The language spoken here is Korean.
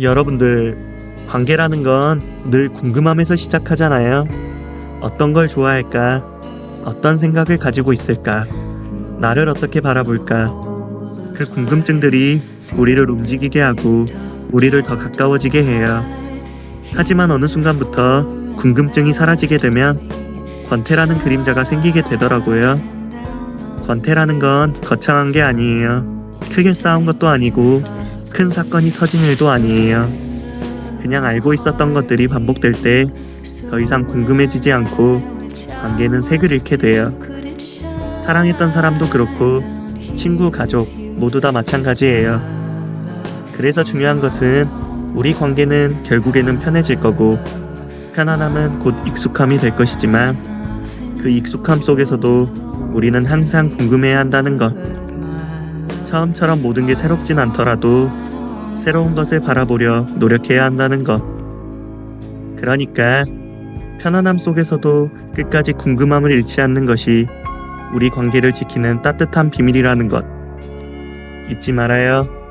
여러분들, 관계라는 건 늘 궁금함에서 시작하잖아요. 어떤 걸 좋아할까? 어떤 생각을 가지고 있을까? 나를 어떻게 바라볼까? 그 궁금증들이 우리를 움직이게 하고 우리를 더 가까워지게 해요. 하지만 어느 순간부터 궁금증이 사라지게 되면 권태라는 그림자가 생기게 되더라고요. 권태라는 건 거창한 게 아니에요. 크게 싸운 것도 아니고 큰 사건이 터진 일도 아니에요. 그냥 알고 있었던 것들이 반복될 때 더 이상 궁금해지지 않고 관계는 색을 잃게 돼요. 사랑했던 사람도 그렇고 친구, 가족 모두 다 마찬가지예요. 그래서 중요한 것은 우리 관계는 결국에는 편해질 거고 편안함은 곧 익숙함이 될 것이지만 그 익숙함 속에서도 우리는 항상 궁금해야 한다는 것. 처음처럼 모든 게 새롭진 않더라도 새로운 것을 바라보려 노력해야 한다는 것. 그러니까 편안함 속에서도 끝까지 궁금함을 잃지 않는 것이 우리 관계를 지키는 따뜻한 비밀이라는 것. 잊지 말아요.